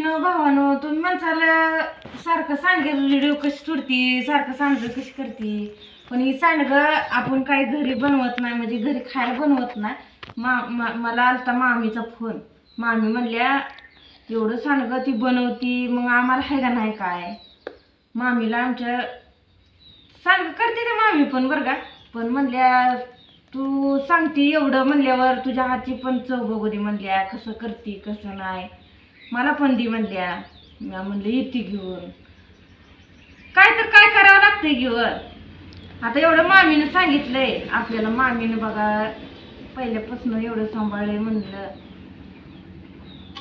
बहिणीनो भावानो तुम्ही माणसाला सारखं सांगेल व्हिडिओ कशी सोडती सारखं सांडगं कशी करते? पण ही सांडगं आपण काही घरी बनवत नाही म्हणजे घरी खायला बनवत नाही. मा मला आलता मामीचा फोन. मामी म्हणल्या एवढं सांडगं ती बनवती मग आम्हाला आहे का नाही काय? मामीला आमच्या सांडगं करते ते मामी पण बरं का. पण म्हणल्या तू सांगते एवढं म्हणल्यावर तुझ्या हातची पण चव बघू दे म्हणल्या कसं करते कसं नाही. मला पण दे म्हणल्या. मी म्हणलं येते घेऊन. काय तर काय करावं लागतंय घेऊन. आता एवढं मामीनं सांगितलंय. आपल्याला मामीनं बघा पहिल्यापासून एवढं सांभाळलंय म्हणलं.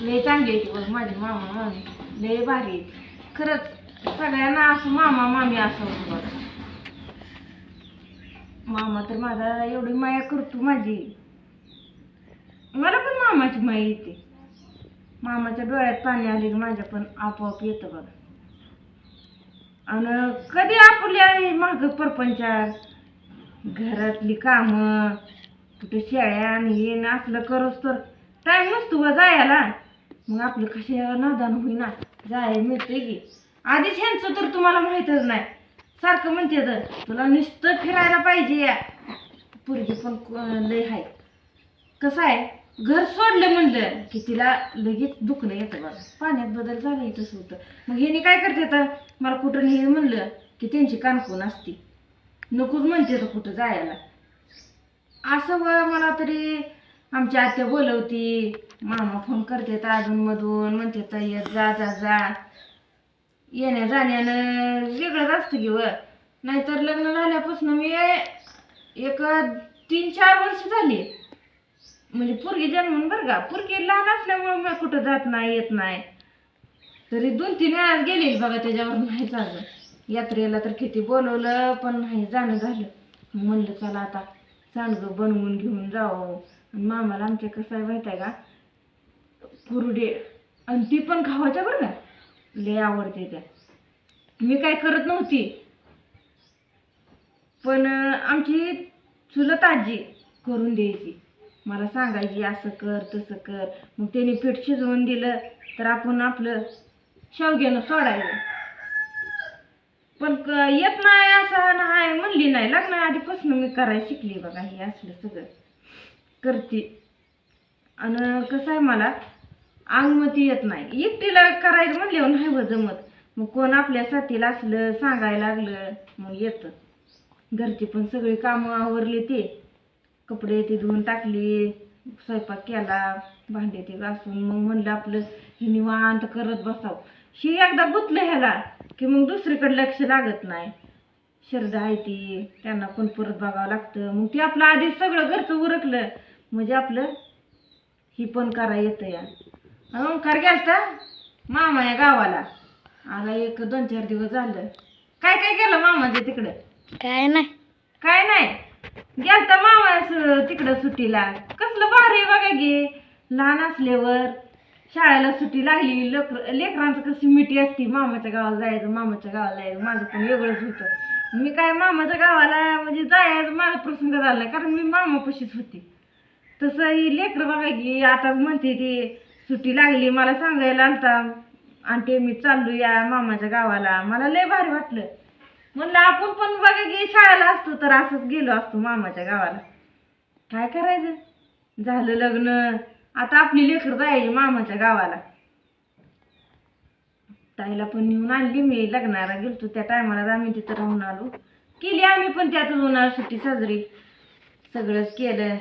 लय चांगली आहे बघ माझी मामा. मामी लय भारी खरंच सगळ्यांना असं मामा मामी असं बघ. मामा तर माझा एवढी माया करतो माझी. मला पण मामाची माया येते. मामाच्या डोळ्यात पाणी आले की माझ्या पण आपोआप येतं बघ. आणि कधी आपल्या माग परपंचात? घरातली कामं कुठे शेळ्या आणि हे असलं करोस तर. टाईम नसतो व जायला. मग आपलं कशा नादान होईना? जाय मिळते की. आधीच ह्यांचं तर तुम्हाला माहीतच नाही. सारखं म्हणते तर तुला नुसतं फिरायला पाहिजे या. पूर्वी पण लय आहे कसं आहे? घर सोडलं म्हणलं की तिला लगेच दुखणं येतं बघा. पाण्यात बदल झाला की तसं होतं मग ह्यानी काय करते आता? मला कुठं नाही म्हणलं की त्यांची कानकोण असते. नकोच म्हणते तर कुठं जायला. असं व मला तरी आमची आत्या बोलवती मामा फोन करते अधून मधून म्हणते तर येत जा जा जा. येण्या जाण्यानं वेगळंच असतं की व. नाहीतर लग्न झाल्यापासून मी एक तीन चार वर्ष झाली. म्हणजे पोरगी जन्मून बरं का पोरगी लहान असल्यामुळं मग कुठं जात नाही येत नाही. तरी दोन तीन वेळात गेलेली बघा त्याच्यावर नाही चाललं यात्रेला तर किती बोलवलं पण नाही जाणं झालं. म्हणलं चला आता सांडगं बनवून घेऊन जावं. आणि मामाला आमच्या कसं आहे माहिती आहे का कुरडे आणि ती पण खावाच्या बरं का. लय आवडते त्या. मी काय करत नव्हती. पण आमची चुलत आजी करून द्यायची. मला सांगायची असं कर तसं कर. मग त्याने पीठ शिजवून दिलं तर आपण आपलं शेवग्यानं सोडायचं. पण क- येत नाही असं नाही म्हणली नाही. लग्नाआधीपासून मी करायला शिकली बघा हे असलं सगळं. करते. आणि कसं आहे मला अंगमती येत नाही. एकटीला करायचं म्हणल्यावर नाही हो जमत. मग कोण आपल्या साथीला असलं सांगायला लागलं मग येतं. घरची पण सगळी कामं आवरली ते. कपडे ते धुवून टाकली स्वयंपाक केला भांडे ते घासून मग म्हणलं आपलं हे निवांत करत बसावं. ही एकदा गुतलं ह्याला की मग दुसरीकडे लक्ष लागत नाही. श्रद्धा आहे ती त्यांना पण परत बघावं लागतं. मग ते आपलं आधीच सगळं घरचं उरकलं. म्हणजे आपलं ही पण करा येतं या ओंकार गेलता मामा या गावाला. आला एक दोन चार दिवस झालं. काय काय केलं मामाच्या तिकडे? काय नाही. काय नाही? गेलता मामा तिकडं सुट्टीला. कसलं भारी बघा गे लहान असल्यावर शाळेला सुट्टी लागली लेकर लेकरांचं कशी मिठी असती मामाच्या गावाला जायचं मामाच्या गावाला जायचं माझं पण वेगळंच होतं. मी काय मामाच्या गावाला म्हणजे जायचं माझा प्रसंग झाला कारण मी मामापाशीच होती. तसं ही लेकरं बघा की आता म्हणते ती सुट्टी लागली मला सांगायला आलता ते मी चाललो या मामाच्या गावाला. मला लय भारी वाटलं. म्हणलं आपण पण बघा की शाळेला असतो तर असंच गेलो असतो मामाच्या गावाला. काय करायचं? झालं लग्न. आता आपली लेकर जायची मामाच्या गावाला. ताईला पण नेऊन आणली मी लग्नाला गेलतो. त्या टायमाला आम्ही तिथं राहून आलो. केली आम्ही पण त्यातच उन्हाळा सुट्टी साजरी. सगळंच केलं.